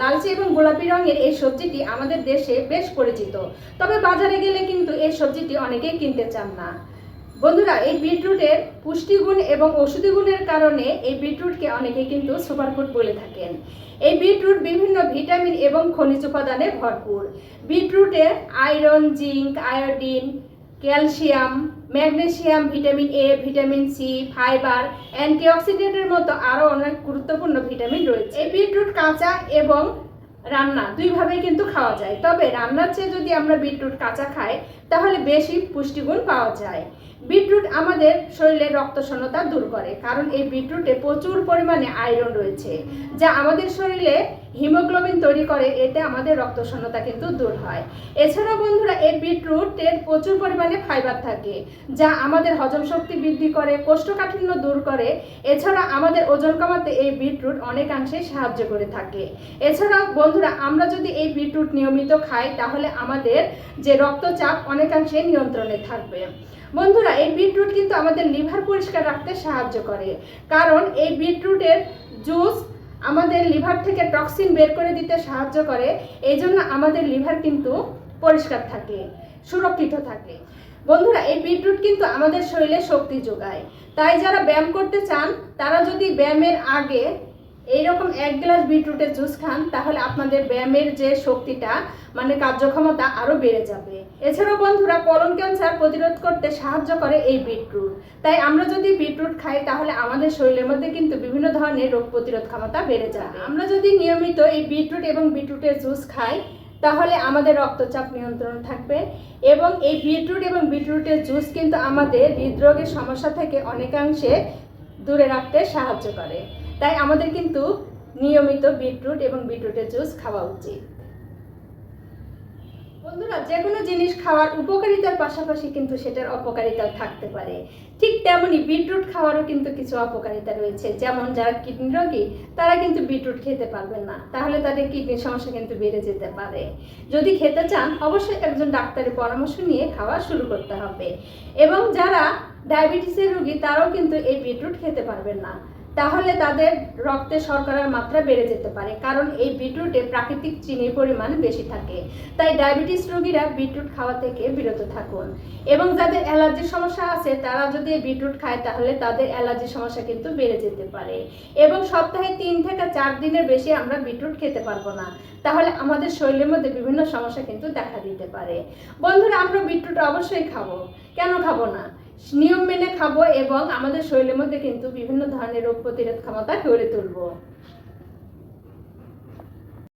লালচে এবং গোলাপি রঙের এই সবজিটি আমাদের দেশে বেশ পরিচিত। তবে বাজারে গেলে কিন্তু এই সবজিটি অনেকেই কিনতে চান না। বন্ধুরা, এই বিটরুটের পুষ্টিগুণ এবং ওষুধি গুণের কারণে এই বিটরুটকে অনেকে কিন্তু সুপারফুড বলে থাকেন। এই বিটরুট বিভিন্ন ভিটামিন এবং খনিজ উপাদানে ভরপুর। বিটরুটে iron, zinc, iodine calcium, magnesium, vitamin A vitamin C fibre, অ্যান্টিঅক্সিডেন্টের মতো আরও অনেক গুরুত্বপূর্ণ ভিটামিন রয়েছে। এই বিটরুট কাঁচা এবং রান্না দুইভাবেই কিন্তু খাওয়া যায়। তবে রান্নার চেয়ে যদি আমরা বিটরুট কাঁচা খাই, তাহলে বেশি পুষ্টিগুণ পাওয়া যায়। বিটরুট আমাদের শরীরে রক্ত শূন্যতা দূর করে, কারণ এই বিটরুটে প্রচুর পরিমাণে আয়রন রয়েছে, যা আমাদের শরীরে হিমোগ্লোবিন তৈরি করে, এতে আমাদের রক্ত শূন্যতা কিন্তু দূর হয়। এছাড়া বন্ধুরা, এই বিটরুটের প্রচুর পরিমাণে ফাইবার থাকে, যা আমাদের হজম শক্তি বৃদ্ধি করে, কোষ্ঠকাঠিন্য দূর করে। এছাড়া আমাদের ওজন কমাতে এই বিটরুট অনেকাংশে সাহায্য করে থাকে। এছাড়া বন্ধুরা, আমরা যদি এই বিটরুট নিয়মিত খাই, তাহলে আমাদের যে রক্তচাপ অনেকাংশে নিয়ন্ত্রণে থাকবে। বন্ধুরা, এই বিটরুট কিন্তু আমাদের লিভার পরিষ্কার রাখতে সাহায্য করে। কারণ এই বিটরুটের জুস আমাদের লিভার থেকে টক্সিন বের করে দিতে সাহায্য করে, এই জন্য আমাদের লিভার কিন্তু পরিষ্কার থাকে, সুরক্ষিত থাকে। বন্ধুরা, এই বিটরুট কিন্তু আমাদের শরীরে শক্তি যোগায়। তাই যারা ব্যায়াম করতে চান, তারা যদি ব্যায়ামের আগে এইরকম এক গ্লাস বিটরুটের জুস খান, তাহলে আপনাদের ব্যায়ামের যে শক্তিটা মানে কার্যক্ষমতা আরও বেড়ে যাবে। এছাড়াও বন্ধুরা কলন ক্যান্সার প্রতিরোধ করতে সাহায্য করে এই বিটরুট। তাই আমরা যদি বিটরুট খাই, তাহলে আমাদের শরীরের মধ্যে কিন্তু বিভিন্ন ধরনের রোগ প্রতিরোধ ক্ষমতা বেড়ে যাবে। আমরা যদি নিয়মিত এই বিটরুট এবং বিটরুটের জুস খাই, তাহলে আমাদের রক্তচাপ নিয়ন্ত্রণ থাকবে এবং এই বিটরুট এবং বিটরুটের জুস কিন্তু আমাদের হৃদরোগের সমস্যা থেকে অনেকাংশে দূরে রাখতে সাহায্য করে। তাই আমাদের কিন্তু নিয়মিত বিটরুট এবং বিটরুটের জুস খাওয়া উচিত। বন্ধুরা যে কোনো জিনিস খাওয়ার উপকারিতার পাশাপাশি কিন্তু সেটার অপকারিতাও থাকতে পারে। ঠিক তেমনি বিটরুট খাওয়ারও কিন্তু কিছু অপকারিতা রয়েছে। যেমন যারা কিডনি রোগী, তারা কিন্তু বিটরুট খেতে পারবেন না। তাহলে তাদের কিডনির সমস্যা কিন্তু বেড়ে যেতে পারে। যদি খেতে চান, অবশ্যই একজন ডাক্তারের পরামর্শ নিয়ে খাওয়া শুরু করতে হবে। এবং যারা ডায়াবেটিসের রোগী, তারাও কিন্তু এই বিটরুট খেতে পারবেন না। তাহলে তাদের রক্তে শর্করার মাত্রা বেড়ে যেতে পারে, কারণ এই বিটরুটে প্রাকৃতিক চিনির পরিমাণ বেশি থাকে। তাই ডায়াবেটিস রোগীরা বিটরুট খাওয়া থেকে বিরত থাকুন। এবং যাদের অ্যালার্জির সমস্যা আছে, তারা যদি বিটরুট খায়, তাহলে তাদের অ্যালার্জির সমস্যা কিন্তু বেড়ে যেতে পারে। এবং সপ্তাহে তিন থেকে চার দিনের বেশি আমরা বিটরুট খেতে পারব না। তাহলে আমাদের শরীরের মধ্যে বিভিন্ন সমস্যা কিন্তু দেখা দিতে পারে। বন্ধুরা, আমরা বিটরুট অবশ্যই খাব। কেন খাব না? নিয়ম মেনে খাব এবং আমাদের শরীরের মধ্যে কিন্তু বিভিন্ন ধরনের রোগ প্রতিরোধ ক্ষমতা গড়ে তুলবো।